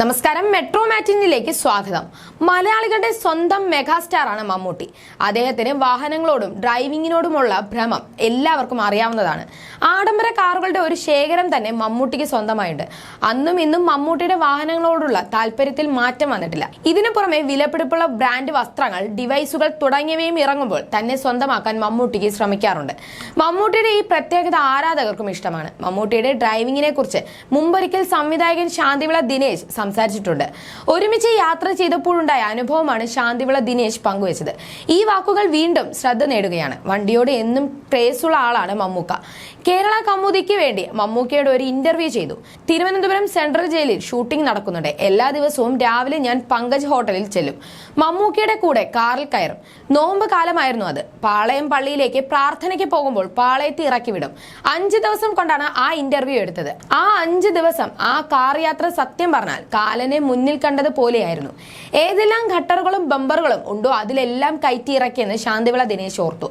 നമസ്കാരം മെട്രോ മാറ്റിനിലേക്ക് സ്വാഗതം. മലയാളികളുടെ സ്വന്തം മെഗാസ്റ്റാറാണ് മമ്മൂട്ടി. അദ്ദേഹത്തിന് വാഹനങ്ങളോടും ഡ്രൈവിങ്ങിനോടുമുള്ള ഭ്രമം എല്ലാവർക്കും അറിയാവുന്നതാണ്. ആഡംബര കാറുകളുടെ ഒരു ശേഖരം തന്നെ മമ്മൂട്ടിക്ക് സ്വന്തമായുണ്ട്. അന്നും ഇന്നും മമ്മൂട്ടിയുടെ വാഹനങ്ങളോടുള്ള താല്പര്യത്തിൽ മാറ്റം വന്നിട്ടില്ല. ഇതിനു പുറമെ വിലപിടിപ്പുള്ള ബ്രാൻഡ് വസ്ത്രങ്ങൾ ഡിവൈസുകൾ തുടങ്ങിയവയും ഇറങ്ങുമ്പോൾ തന്നെ സ്വന്തമാക്കാൻ മമ്മൂട്ടിക്ക് ശ്രമിക്കാറുണ്ട്. മമ്മൂട്ടിയുടെ ഈ പ്രത്യേകത ആരാധകർക്കും ഇഷ്ടമാണ്. മമ്മൂട്ടിയുടെ ഡ്രൈവിംഗിനെ കുറിച്ച് മുമ്പൊരിക്കൽ സംവിധായകൻ ശാന്തിവിള ദിനേശ് സംസാരിച്ചിട്ടുണ്ട്. ഒരുമിച്ച് യാത്ര ചെയ്തപ്പോഴുണ്ടായ അനുഭവമാണ് ശാന്തിവിള ദിനേശ് പങ്കുവച്ചത്. ഈ വാക്കുകൾ വീണ്ടും ശ്രദ്ധ നേടുകയാണ്. വണ്ടിയോട് എന്നും ക്രേസുള്ള ആളാണ് മമ്മൂക്ക. കേരള കൗമുദിക്ക് വേണ്ടി മമ്മൂക്കയുടെ ഒരു ഇന്റർവ്യൂ ചെയ്തു. തിരുവനന്തപുരം സെൻട്രൽ ജയിലിൽ ഷൂട്ടിംഗ് നടക്കുന്നുണ്ട്. എല്ലാ ദിവസവും രാവിലെ ഞാൻ പങ്കജ് ഹോട്ടലിൽ ചെല്ലും. മമ്മൂക്കയുടെ കൂടെ കാറിൽ കയറും. നോമ്പ് കാലമായിരുന്നു അത്. പാളയം പള്ളിയിലേക്ക് പ്രാർത്ഥനയ്ക്ക് പോകുമ്പോൾ പാളയത്ത് ഇറക്കി വിടും അഞ്ച് ദിവസം കൊണ്ടാണ് ആ ഇന്റർവ്യൂ എടുത്തത്. ആ അഞ്ച് ദിവസം ആ കാർ യാത്ര സത്യം പറഞ്ഞാൽ കാലനെ മുന്നിൽ കണ്ടത് പോലെയായിരുന്നു. ഏതെല്ലാം ഘട്ടറുകളും ബമ്പറുകളും ഉണ്ടോ അതിലെല്ലാം കയറ്റി ഇറക്കിയെന്ന് ശാന്തിവിള ദിനേശ് ഓർത്തു.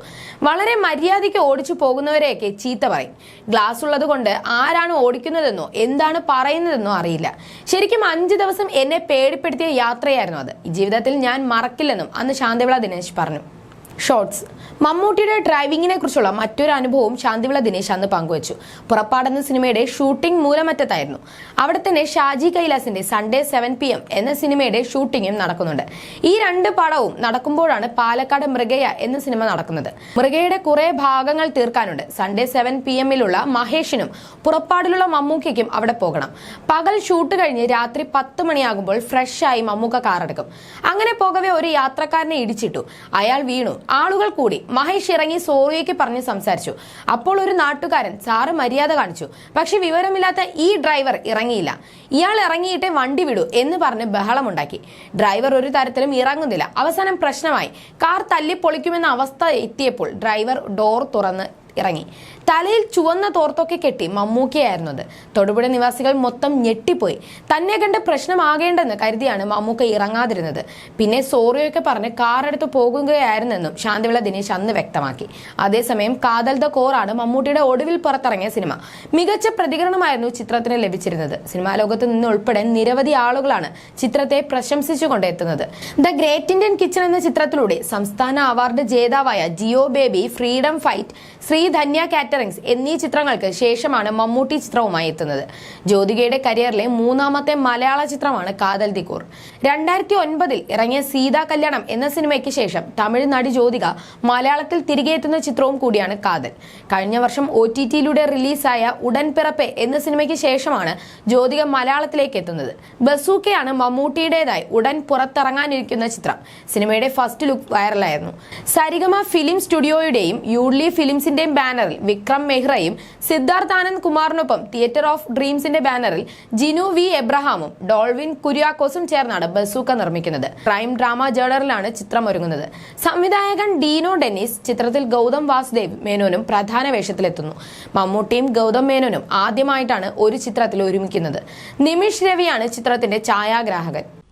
വളരെ മര്യാദയ്ക്ക് ഓടിച്ചു പോകുന്നവരെയൊക്കെ ചീത്ത പറയും. ഗ്ലാസ് ഉള്ളത് കൊണ്ട് ആരാണ് ഓടിക്കുന്നതെന്നോ എന്താണ് പറയുന്നതെന്നോ അറിയില്ല. ശരിക്കും അഞ്ച് ദിവസം എന്നെ പേടിപ്പെടുത്തിയ യാത്രയായിരുന്നു അത്. ജീവിതത്തിൽ ഞാൻ മറക്കില്ലെന്നും അന്ന് ശാന്തിവിള ദിനേശ് പറഞ്ഞു. ഷോർട്സ് മമ്മൂട്ടിയുടെ ഡ്രൈവിങ്ങിനെ കുറിച്ചുള്ള മറ്റൊരു അനുഭവവും ശാന്തിവിള ദിനേശ് അന്ന് പങ്കുവച്ചു. പുറപ്പാടെന്ന സിനിമയുടെ ഷൂട്ടിംഗ് മൂലമറ്റത്തായിരുന്നു. അവിടെ തന്നെ ഷാജി കൈലാസിന്റെ സൺഡേ സെവൻ പി എം എന്ന സിനിമയുടെ ഷൂട്ടിങ്ങും നടക്കുന്നുണ്ട്. ഈ രണ്ട് പടവും നടക്കുമ്പോഴാണ് പാലക്കാട് മൃഗയ എന്ന സിനിമ നടക്കുന്നത്. മൃഗയുടെ കുറെ ഭാഗങ്ങൾ തീർക്കാനുണ്ട്. സൺഡേ സെവൻ പി എമ്മിലുള്ള മഹേഷിനും പുറപ്പാടിലുള്ള മമ്മൂക്കയ്ക്കും അവിടെ പോകണം. പകൽ ഷൂട്ട് കഴിഞ്ഞ് രാത്രി പത്ത് മണിയാകുമ്പോൾ ഫ്രഷ് ആയി മമ്മൂക്ക കാറെടുക്കും. അങ്ങനെ പോകവെ ഒരു യാത്രക്കാരനെ ഇടിച്ചിട്ടു. അയാൾ വീണു. ആളുകൾ കൂടി മഹേഷ് ഇറങ്ങി സോറിയയ്ക്ക് പറഞ്ഞ് സംസാരിച്ചു. അപ്പോൾ ഒരു നാട്ടുകാരൻ സാറ് മര്യാദ കാണിച്ചു. പക്ഷെ വിവരമില്ലാത്ത ഈ ഡ്രൈവർ ഇറങ്ങിയില്ല. ഇയാൾ ഇറങ്ങിയിട്ടേ വണ്ടി വിടൂ എന്ന് പറഞ്ഞ് ബഹളമുണ്ടാക്കി. ഡ്രൈവർ ഒരു തരത്തിലും ഇറങ്ങുന്നില്ല. അവസാനം പ്രശ്നമായി. കാർ തല്ലിപ്പൊളിക്കുമെന്ന അവസ്ഥ എത്തിയപ്പോൾ ഡ്രൈവർ ഡോർ തുറന്ന് ഇറങ്ങി. തലയിൽ ചുവന്ന തോർത്തൊക്കെ കെട്ടി മമ്മൂക്കയായിരുന്നു അത് തൊടുപുഴ നിവാസികൾ മൊത്തം ഞെട്ടിപ്പോയി. തന്നെ കണ്ട് പ്രശ്നമാകേണ്ടെന്ന് കരുതിയാണ് മമ്മൂക്ക ഇറങ്ങാതിരുന്നത്. പിന്നെ സോറിയൊക്കെ പറഞ്ഞ് കാറെടുത്ത് പോകുകയായിരുന്നെന്നും ശാന്തിവിള ദിനേശ് അന്ന് വ്യക്തമാക്കി. അതേസമയം കാതൽ ദ കോറാണ് മമ്മൂട്ടിയുടെ ഒടുവിൽ പുറത്തിറങ്ങിയ സിനിമ. മികച്ച പ്രതികരണമായിരുന്നു ചിത്രത്തിന് ലഭിച്ചിരുന്നത്. സിനിമാ ലോകത്ത് നിന്ന് ഉൾപ്പെടെ നിരവധി ആളുകളാണ് ചിത്രത്തെ പ്രശംസിച്ചുകൊണ്ട് എത്തുന്നത്. ദ ഗ്രേറ്റ് ഇന്ത്യൻ കിച്ചൺ എന്ന ചിത്രത്തിലൂടെ സംസ്ഥാന അവാർഡ് ജേതാവായ Jeo Baby freedom fight Sree Dhanya caterings എന്നീ ചിത്രങ്ങൾക്ക് ശേഷമാണ് മമ്മൂട്ടി ചിത്രവുമായി എത്തുന്നത്. ജ്യോതികയുടെ കരിയറിലെ മൂന്നാമത്തെ മലയാള ചിത്രമാണ് കാതൽ ദിക്കൂർ. രണ്ടായിരത്തി ഒൻപതിൽ ഇറങ്ങിയ സീതാ കല്യാണം എന്ന സിനിമയ്ക്ക് ശേഷം തമിഴ് നടി ജ്യോതിക മലയാളത്തിൽ തിരികെ എത്തുന്ന ചിത്രവും കൂടിയാണ് കാതൽ. കഴിഞ്ഞ വർഷം ഒ ടി ടിയിലൂടെ റിലീസായ ഉടൻ പിറപ്പെ എന്ന സിനിമയ്ക്ക് ശേഷമാണ് ജ്യോതിക മലയാളത്തിലേക്ക് എത്തുന്നത്. ബസൂക്കയാണ് മമ്മൂട്ടിയുടേതായി ഉടൻ പുറത്തിറങ്ങാനിരിക്കുന്ന ചിത്രം. സിനിമയുടെ ഫസ്റ്റ് ലുക്ക് വൈറലായിരുന്നു. സരിഗമ ഫിലിം സ്റ്റുഡിയോയുടെയും യൂഡ്ലി ഫിലിംസിന്റെയും ബാനറിൽ വിക്രം മെഹ്റയും സിദ്ധാർത്ഥ് ആനന്ദ് കുമാറിനൊപ്പം തിയേറ്റർ ഓഫ് ഡ്രീംസിന്റെ ബാനറിൽ ജിനു വി എബ്രഹാമും ഡോൾവിൻ കുര്യാക്കോസും ചേർന്നാണ് ബസൂക്ക നിർമ്മിക്കുന്നത്. ക്രൈം ഡ്രാമ ജേണറിലാണ് ചിത്രം ഒരുങ്ങുന്നത്. സംവിധായകൻ ഡീനോ ഡെന്നിസ് ചിത്രത്തിൽ ഗൗതം വാസുദേവ് മേനോനും പ്രധാന വേഷത്തിലെത്തുന്നു. മമ്മൂട്ടിയും ഗൗതം മേനോനും ആദ്യമായിട്ടാണ് ഒരു ചിത്രത്തിൽ ഒരുമിക്കുന്നത്. നിമിഷ് രവിയാണ് ചിത്രത്തിന്റെ ഛായാഗ്രാഹകൻ.